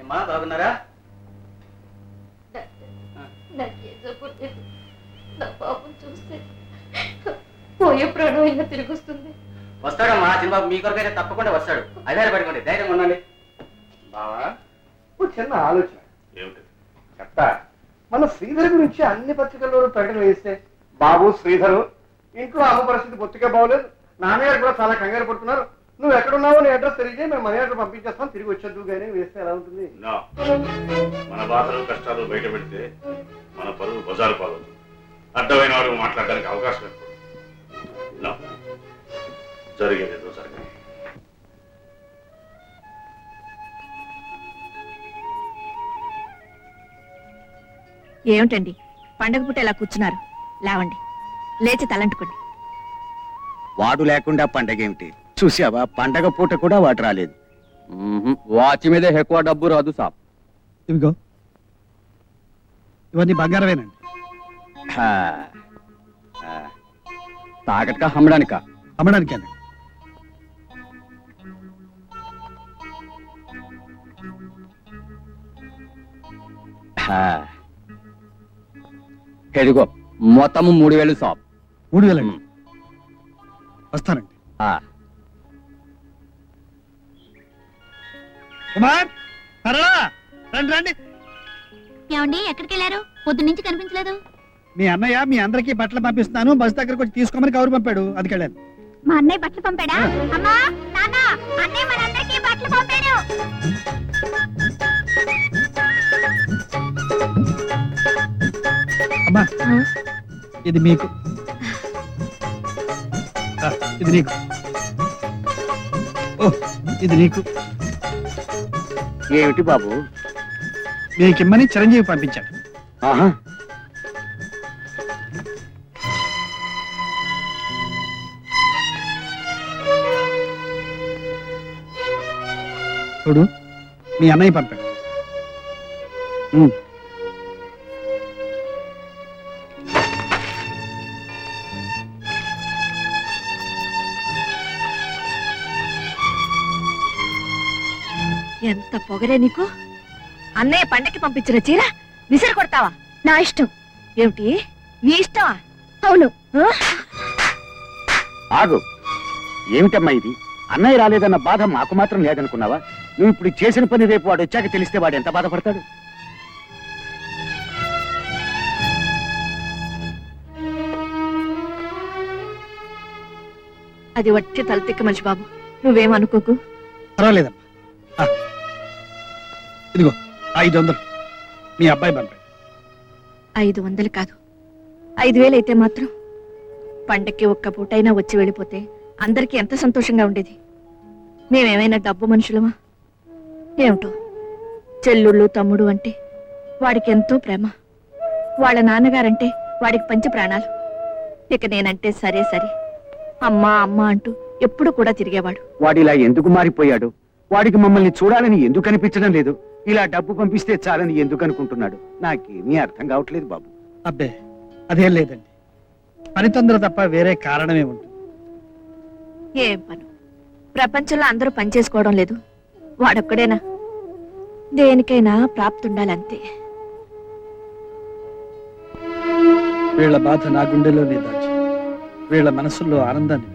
ఏమ్మా బాగున్నారా? నాకేం చెప్పలేదు నా పాపం చూస్తే పోయే ప్రాణం అయినా తిరిగి వస్తుంది వస్తాడమ్మా చిన్నబాబు మీ కొరకైతే తప్పకుండా వస్తాడు. అదే పడుకోండి ధైర్యంగా ఉండండి. బావా ఓ చిన్న ఆలోచన. ఏమిటి? చెప్తా మన శ్రీధర్ గురించి అన్ని పత్రికల్లో ప్రకటన వేస్తే బాబు శ్రీధరు ఇంట్లో అమ్మ పరిస్థితి బొత్తిగా బాగోలేదు. నాన్నగారు కూడా చాలా కంగారు పడుతున్నారు. నువ్వు ఎక్కడున్నావో నీ అడ్రస్ తెలియజే మేము మనీ ఆర్డర్ పంపించేస్తాం తిరిగి వచ్చేద్దు కానీ వేస్తే ఎలా ఉంటుంది? నా మన బాధలు కష్టాలు బయట పెడితే మన పరువు బజారు పాలవుతుంది అడ్డమైన వాడు మాట్లాడడానికి అవకాశం ఎక్కువ. నా జరిగేది ఏదో జరిగింది ఏమిటండి? పండగ పూట ఇలా కూర్చున్నారు. లేవండి. లేచి తలంటుకోండి. వాడు లేకుండా పండగ ఏమిటి చూసావా పండగ పూట కూడా వాడు రాలేదు. వాచ్ మీదే ఎక్కువ డబ్బు రాదు సాబ్. ఇవిగో. ఇవన్నీ బంగారమేనండి. తాకట్కా అమ్మడానికా? అమ్మడానికేనండి. ఎదిగో మొత్తం మూడు వేలు సాబ్. మూడు వేలండి. వస్తానండి. కుమార్ సరళా రండి రండి. ఏమండి ఎక్కడికి వెళ్ళారు పొద్దు నుంచి కనిపించలేదు. మీ అన్నయ్య మీ అందరికీ బట్టలు పంపిస్తున్నాను. బస్ దగ్గరకు వచ్చి తీసుకోమని కౌరు పంపాడు. అది వెళ్ళాను మా అన్నయ్య బట్టలు పంపాడా? అమ్మా నాన్న అన్నయ్య మనందరికీ బట్టలు పంపాడు అమ్మా ఇది మీకు. ఇది నీకు. ఓ ఇది నీకు. ఏమిటి బాబు? మీకిమ్మని చిరంజీవి పంపించాడు. ఆహా. చూడు మీ అన్నయ్య పంపాడు. ఎంత పొగరే నీకు? అన్నయ్య పండక్కి పంపించిన చీర విసిరి కొడతావా? నా ఇష్టం. ఏమిటి? నీ ఇష్టమా? అవును. ఆగు. ఏమిటమ్మా ఇది? అన్నయ్య రాలేదన్న బాధ మాకు మాత్రం లేదనుకున్నావా? నువ్వు ఇప్పుడు చేసిన పని రేపు వాడు వచ్చాక తెలిస్తే వాడు ఎంత బాధపడతాడు? అది వట్టి తలతిక్క మనిషి బాబు. నువ్వేమనుకోకు పర్వాలేదమ్మా. ఆ, ఇదిగో ఐదు వందలు మీ అబ్బాయి పంపాడు. ఐదు వందలు కాదు. ఐదు వేలు అయితే మాత్రం పండక్కి ఒక్క పూటైనా వచ్చి వెళ్ళిపోతే అందరికీ ఎంత సంతోషంగా ఉండేది. మేమేమైనా డబ్బు మనుషులమా? ఏమిటో? చెల్లుళ్ళు తమ్ముడు అంటే వాడికి ఎంతో ప్రేమ. వాళ్ళ నాన్నగారంటే వాడికి పంచ ప్రాణాలు. ఇక నేనంటే సరే సరే అమ్మా అమ్మా అంటూ ఎప్పుడు కూడా తిరిగేవాడు. వాడు ఇలా ఎందుకు మారిపోయాడు? వాడికి మమ్మల్ని చూడాలని ఎందుకు అనిపించడం లేదు? ఇలా డబ్బు పంపిస్తే చాలని ఎందుకు అనుకుంటున్నాడు? నాకేమీ అర్థం కావట్లేదు బాబు. అబ్బే అదేం లేదండి. పని తొందర తప్ప వేరే కారణమే ఉంటుంది. ఏం పను ప్రపంచంలో అందరూ పని చేసుకోవడం లేదు. వాడొక్కడేనా? దేనికైనా ప్రాప్తి ఉండాలంతే వీళ్ళ బాధ నా గుండెలోనే దాచి వీళ్ళ మనసుల్లో ఆనందాన్ని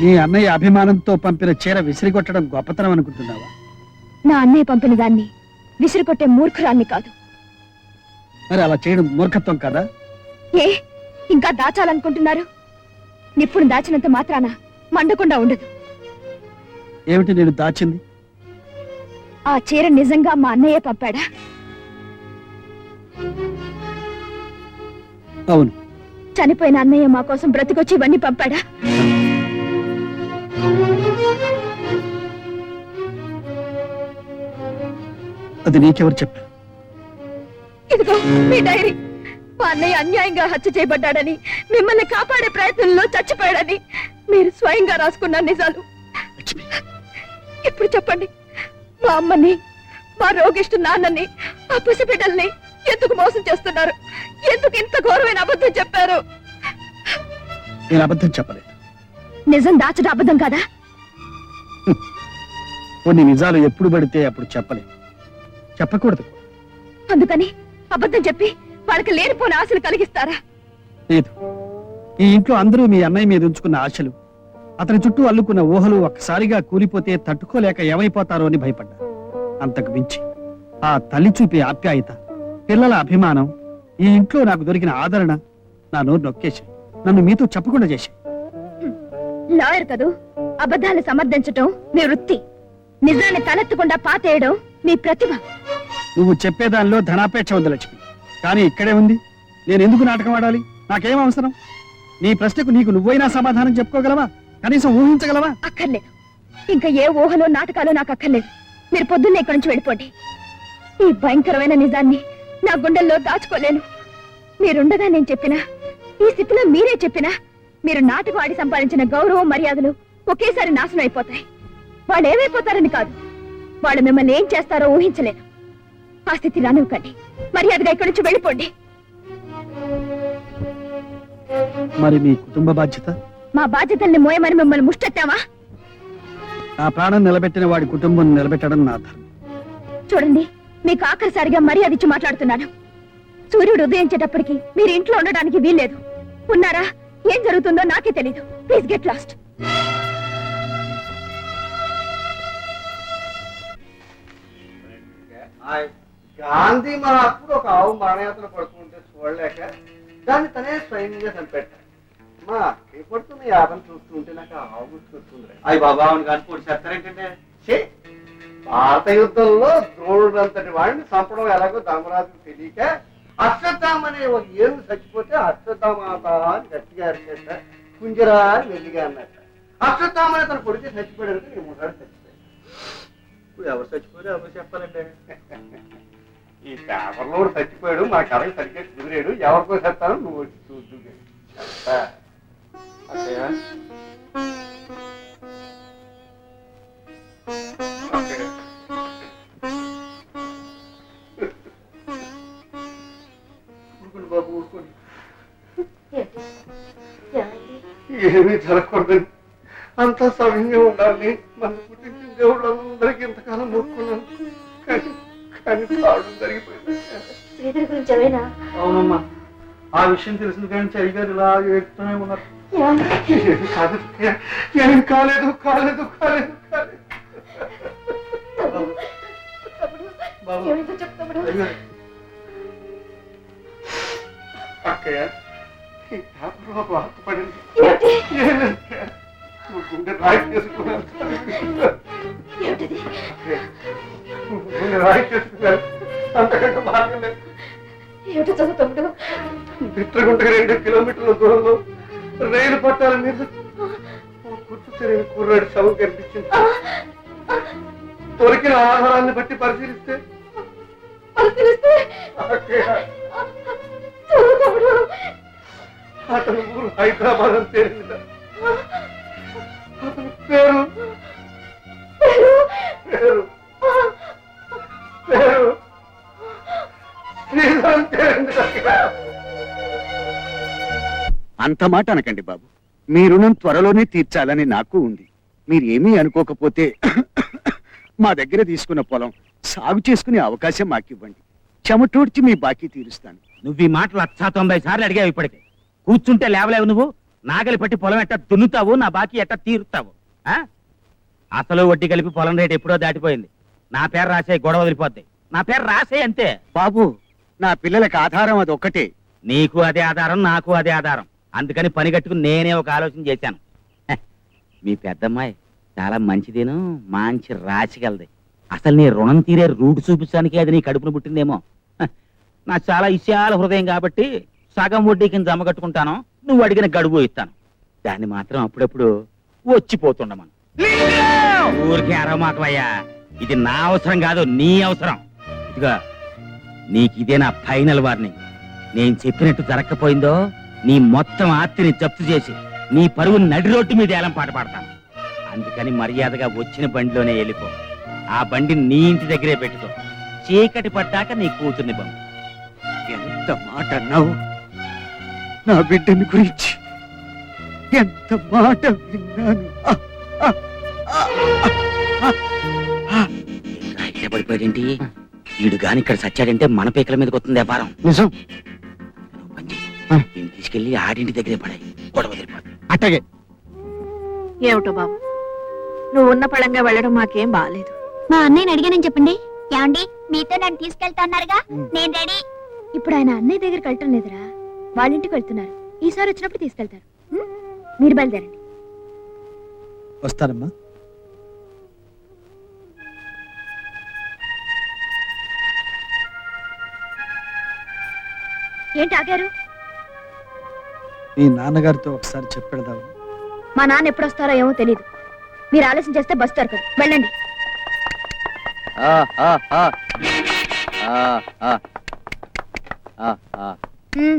నీ అన్నయ్య అభిమానంతో పంపిన చీర విసిరికొట్టడం గొప్పతనం అనుకుంటున్నావా? నా అన్నయ్య పంపిన దాన్ని విసిరికొట్టే మూర్ఖురాన్ని కాదు. మరి అలా చేయడం మూర్ఖత్వం కదా? ఏ ఇంకా దాచాలనుకుంటున్నారు? నిప్పుడు దాచినంత మాత్రాన మండకుండా ఉండదు. ఏమిటి నేను దాచింది? ఆ చీర నిజంగా మా అన్నయ్య పంపాడా? అవును. చనిపోయిన అన్నయ్య మా కోసం బ్రతికొచ్చి ఇవన్నీ పంపాడా? అది నీకెవరు చెప్పారు? ఇదిగో మీ డైరీ. మా అన్నయ్య అన్యాయంగా హత్య చేయబడ్డాడని మిమ్మల్ని కాపాడే ప్రయత్నంలో చచ్చిపోయాడని మీరు స్వయంగా రాసుకున్న నిజాలు. లక్ష్మి. ఇప్పుడు చెప్పండి మా అమ్మని మా రోగిష్టు నాన్నని ఆ పసిబిడ్డల్ని ఎందుకు మోసం చేస్తున్నారు? ఎందుకు ఇంత ఘోరమైన అబద్ధం చెప్పారు? నేను అబద్ధం చెప్పలేదు. నిజం దాచడం అబద్ధం కదా? కొన్ని నిజాలు ఎప్పుడు పడితే అప్పుడు చెప్పలేదు. చెప్పకూడదు. కూడా. అందుకని అబద్ధం చెప్పి వాళ్ళకి లేనిపోని ఆశలు కలిగిస్తారా? లేదు. ఈ ఇంట్లో అందరూ మీ అన్నయ్య మీద ఉంచుకున్న ఆశలు. అతని చుట్టూ అల్లుకున్న ఊహలు ఒక్కసారిగా కూలిపోతే తట్టుకోలేక ఏమైపోతారో అని భయపడ్డా. అంతకు మించి ఆ తల్లి చూపే ఆప్యాయత పిల్లల అభిమానం ఈ ఇంట్లో నాకు దొరికిన ఆదరణ నా నోరు నొక్కేసి నన్ను మీతో చెప్పకుండా చేశాయి. లాయర్ కదూ అబద్ధాన్ని సమర్థించటం మీ వృత్తి. నిజాన్ని తలెత్తకుండా పాతేయడం మీ ప్రతిభ. నువ్వు చెప్పేదానిలో ధనాపేక్ష ఉంది లక్ష్మి. కానీ ఇక్కడే ఉంది. నేను ఎందుకు నాటకం ఆడాలి? నాకేం అవసరం? నీ ప్రశ్నకు నీకు నువ్వైనా సమాధానం చెప్పుకోగలవా? కనీసం ఊహించగలవా? అక్కర్లేదు. ఇంకా ఏ ఊహలో నాటకాలు నాకు అక్కర్లేదు. మీరు పొద్దున్నే ఇక్కడి నుంచి వెళ్ళిపోండి. ఈ భయంకరమైన నిజాన్ని నా గుండెల్లో దాచుకోలేను. మీరుండగా నేను చెప్పినా ఈ స్థితిలో మీరే చెప్పినా మీరు నాటకం ఆడి సంపాదించిన గౌరవం మర్యాదలు ఒకేసారి నాశనం అయిపోతాయి. వాళ్ళు ఏమైపోతారని కాదు. వాళ్ళు మిమ్మల్ని ఏం చేస్తారో ఊహించలేను ఆ స్థితి రానివ్వకండి మర్యాదగా ఇక్కడి నుంచి వెళ్ళిపోండి. మరి మీ కుటుంబ బాధ్యత? మా బాధ్యతల్ని మోయమని మిమ్మల్ని ముష్టెత్తావా? నా ప్రాణం నిలబెట్టిన వాడి కుటుంబం నిలబెట్టడం నా ధర్మం. చూడండి మీకు ఆఖరిసారిగా మర్యాద ఇచ్చి మాట్లాడుతున్నాను. సూర్యుడు ఉదయించేటప్పటికి మీరు ఇంట్లో ఉండడానికి వీల్లేదు. ఉన్నారా? ఏం జరుగుతుందో నాకే తెలీదు. Please get lost. గాంధీ అప్పుడు ఒక ఆవు మానయాత్ర పడుతుంటే చూడలేక దాన్ని తనే స్వయంగా చంపెట్టాడు మా అక్కయ్య పడుతున్న యాదం చూస్తుంటే నాకు ఆ ఆవు గుర్తుకొస్తుంది అయ్యి బాబా అవును కానీ పొడి చేస్తారేంటంటే! భారత యుద్ధంలో ద్రోణుడు అంతటి వాడిని చంపడం ఎలాగో ధర్మరాజుకు తెలియక అశ్వత్థామ అనే ఒక ఏనుగు చచ్చిపోతే అశ్వత్థామాత అని గట్టిగా అరిచేట కుంజరా అని మెల్లిగా అన్నట్ట అశ్వత్థామ అని తన కొడుకు చచ్చిపోయాడు నేను చచ్చిపోయాడు ఇప్పుడు ఎవరు చచ్చిపోయారు ఎవరు చెప్పాలంటే ఈ పేపర్లో చచ్చిపోయాడు మా కథకి సరిగ్గా కుదిరాడు ఎవరికో చెప్తాను నువ్వు వచ్చి చూద్దు బాబు ఊరుకోండి. ఏమీ జరగకూడదని అంతా సవ్యంగా ఉండాలి. మన పుట్టించిన దేవుళ్ళు అందరికీ ఇంతకాలం మొక్కున్నాను కానీ కానీ తాడు జరిగిపోయింది. శ్రీధర్ గురించి ఏమైనా అవునమ్మా. ఆ విషయం తెలిసిన కానీ చరిగారు ఇలా ఏడుతూనే ఉన్నారు. ఏమీ కాదు ఏమీ కాలేదు కాలేదు కాలేదు కాలేదు. అక్కయ్య ఈ పేపర్లో వార్త పడింది గుండె రాయి చేసుకున్నాను. గుండె రాయి చేసుకున్నాను. అంతకంటే మార్గం లేదు. ఏమిటో చదువుతాడు బిట్రగుంటకి రెండు కిలోమీటర్ల దూరంలో రైలు పట్టాల మీద గుర్తు తెలియని కుర్రాడి శవం కనిపించింది. దొరికిన ఆధారాన్ని బట్టి పరిశీలిస్తే అతని ఊరు హైదరాబాద్ అని తేలింది అంత మాట అనకండి బాబు. మీ రుణం త్వరలోనే తీర్చాలని నాకు ఉంది. మీరు ఏమీ అనుకోకపోతే మా దగ్గర తీసుకున్న పొలం సాగు చేసుకునే అవకాశం మాకివ్వండి. చెమటోడ్చి మీ బాకీ తీరుస్తాను. నువ్వు ఈ మాట లక్ష తొంభై సార్లు అడిగావు ఇప్పటికే. కూర్చుంటే లేవలేవు నువ్వు. నాగలి పట్టి పొలం ఎట్ట దున్నుతావు నా బాకీ ఎట్ట తీరుతావు? ఆ? అసలు వడ్డీ కలిపి పొలం రేటు ఎప్పుడో దాటిపోయింది. నా పేరు రాసే గొడవ వదిలిపోద్ది. నా పేరు రాసే అంతే. బాబు నా పిల్లలకు ఆధారం అది ఒక్కటే నీకు అదే ఆధారం నాకు అదే ఆధారం. అందుకని పని కట్టుకుని నేనే ఒక ఆలోచన చేశాను. మీ పెద్దమ్మాయి చాలా మంచిదేను మంచి రాసిగలది. అసలు నీ రుణం తీరే రూట్ చూపించడానికి అది నీ కడుపును పుట్టిందేమో. నా చాలా విశాల హృదయం కాబట్టి సగం వడ్డీ కింద జమ కట్టుకుంటాను నువ్వు అడిగిన గడువు ఇస్తాను. దాన్ని మాత్రం అప్పుడప్పుడు వచ్చిపోతుండమను. ఊరికే అరవమాకవయ్యా ఇది నా అవసరం కాదు నీ అవసరం. ఇదిగా నీకు ఇదే నా ఫైనల్ వార్నింగ్. నేను చెప్పినట్టు జరగకపోయిందో నీ మొత్తం ఆస్తిని జప్తు చేసి నీ పరువు నడి రోడ్డు మీద ఏలం పాట పాడతాను. అందుకని మర్యాదగా వచ్చిన బండిలోనే వెళ్ళిపో. ఆ బండి నీ ఇంటి దగ్గరే పెట్టుకో. చీకటి పట్టాక నీ కూతుర్ని పంపు. ఎంత మాట అన్నావు? నా బిడ్డని గురించి ఎంత మాట విన్నాను? పడిపోయాడేంటి? వీడు గాని ఇక్కడ సచ్చాడంటే మన పీకల మీదకి వస్తుంది వ్యాపారం. నిజం. వీడిని తీసుకెళ్ళి ఆడింటి దగ్గరే పడాయి. గొడవ అట్టగే. ఏమిటో బాబు? నువ్వు ఉన్న పళంగా వెళ్ళడం మాకేం బాగాలేదు మా అన్నయ్యని అడిగానని చెప్పండి. ఏమండి? మీతో నన్ను తీసుకెళ్తా అన్నారుగా నేను రెడీ. ఇప్పుడు ఆయన అన్నయ్య దగ్గరికి వెళ్ళటం లేదురా. వాళ్ళ ఇంటికి వెళ్తున్నారు. ఈసారి వచ్చినప్పుడు తీసుకెళ్తారు. ఉం? మీరు బయలుదేరండి. వస్తానమ్మా. ఏంటి ఆగారు? మీ నాన్నగారితో ఒకసారి చెప్పెడదాం మా నాన్న ఎప్పుడు వస్తారో ఏమో తెలియదు మీరు ఆలస్యం చేస్తే బస్ దొరకదు వెళ్ళండి ఆ, ఆ, ఆ. ఆ, ఆ. ఆ, ఆ, ఉం.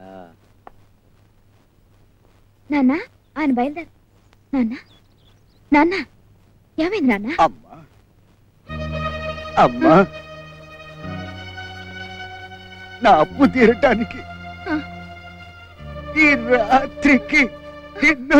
ఆ. నాన్న ఆయన బయలుదేరు నాన్న నాన్న ఏమైంది నాన్న అమ్మా అమ్మా నా అప్పు తీరటానికి. ఈ రాత్రికి నిన్ను